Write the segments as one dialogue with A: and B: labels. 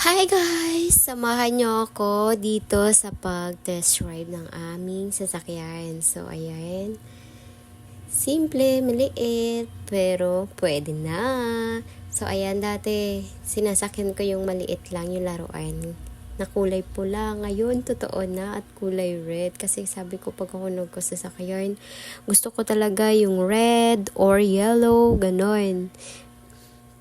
A: Hi guys! Samahan niyo ako dito sa pag-test drive ng aming sasakyan. So, ayan. Simple, maliit, pero pwede na. So, ayan, dati sinasakyan ko yung maliit lang yung laruan na kulay pula. Ngayon, totoo na at kulay red. Kasi sabi ko pag ako ko sa sakyan, gusto ko talaga yung red or yellow, ganon.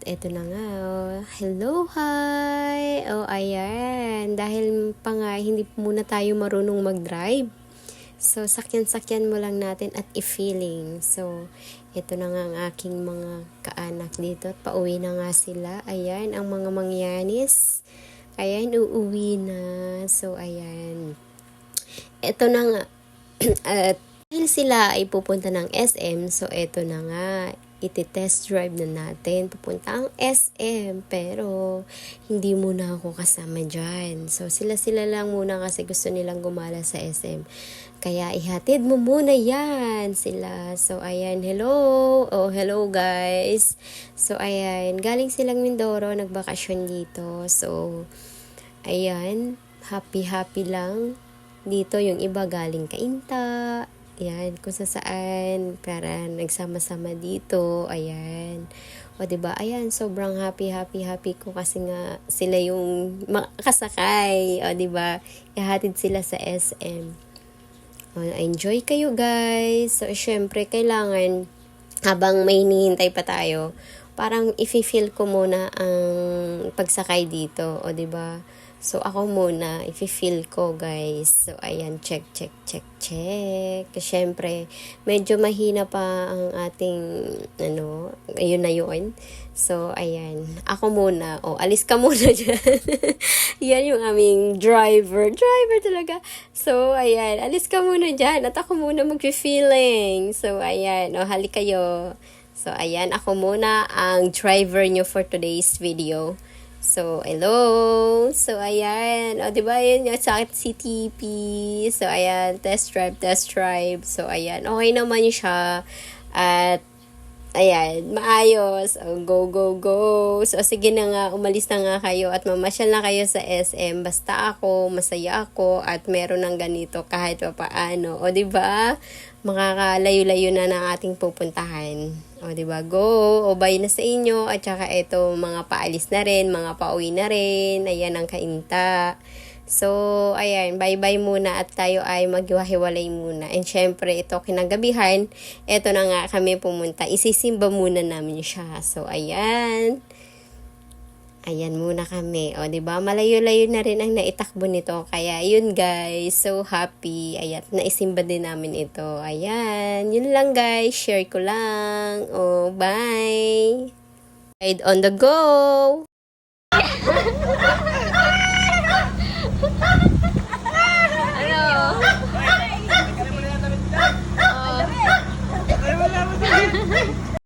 A: Eto na nga, oh. Hello, hi! Oh, ayan. Dahil pa nga, hindi muna tayo marunong mag-drive. So, sakyan-sakyan mo lang natin at i-feeling. So, ito na nga ang aking mga kaanak dito. At pauwi na nga sila. Ayan, ang mga mangyanis. Ayan, uuwi na. So, ayan. Ito na nga. At dahil sila ay pupunta ng SM, so ito na nga, iti-test drive na natin. Pupunta ang SM, pero hindi muna ako kasama dyan. So sila-sila lang muna kasi gusto nilang gumala sa SM. Kaya ihatid mo muna yan sila. So ayan, hello! Oh, hello guys! So ayan, galing silang Mindoro, nagbakasyon dito. So, ayan, happy-happy lang dito yung iba galing kainta, yan, kung sa saan, para nagsama-sama dito, ayan. O, ba diba? Ayan, sobrang happy, happy, happy ko kasi nga sila yung makasakay. O, ba diba? Ihatid sila sa SM. O, enjoy kayo, guys. So, syempre, kailangan, habang may hinihintay pa tayo, parang ifi-feel ko muna ang pagsakay dito. O, ba diba? So, ako muna, i-feel ko, guys. So, ayan, check, check, check, check. Siyempre, medyo mahina pa ang ating, ano, ayun na yun. So, ayan. Ako muna. O, oh, alis ka muna dyan. yan yung aming driver. Driver talaga. So, ayan. Alis ka muna dyan. At ako muna mag-feeling. So, ayan. O, halik kayo. So, ayan. Ako muna ang driver nyo for today's video. So, hello! So, ayan. O, di ba yun yung sa akin si TP. So, ayan. Test drive, test drive. So, ayan. Okay naman siya. At, ayan. Maayos. O, go, go, go. So, sige na nga. Umalis na nga kayo. At mamasyal na kayo sa SM. Basta ako, masaya ako. At meron ng ganito kahit pa paano. O, ba? Makakalayo-layo na ng ating pupuntahan. O, ba? Go! O, bye na sa inyo. At saka ito, mga paalis na rin, mga pauwi na rin. Ayan ang kainta. So, ayan, bye-bye muna at tayo ay maghiwa-hiwalay muna. And syempre, ito kinagabihan, ito na nga kami pumunta. Isisimba muna namin siya. So, ayan. Ayan muna kami. O, ba? Malayo-layo na rin ang naitakbo nito. Kaya, yun guys. So happy. Ayan, naisimba din namin ito. Ayan. Yun lang guys. Share ko lang. O, bye. Ride on the go!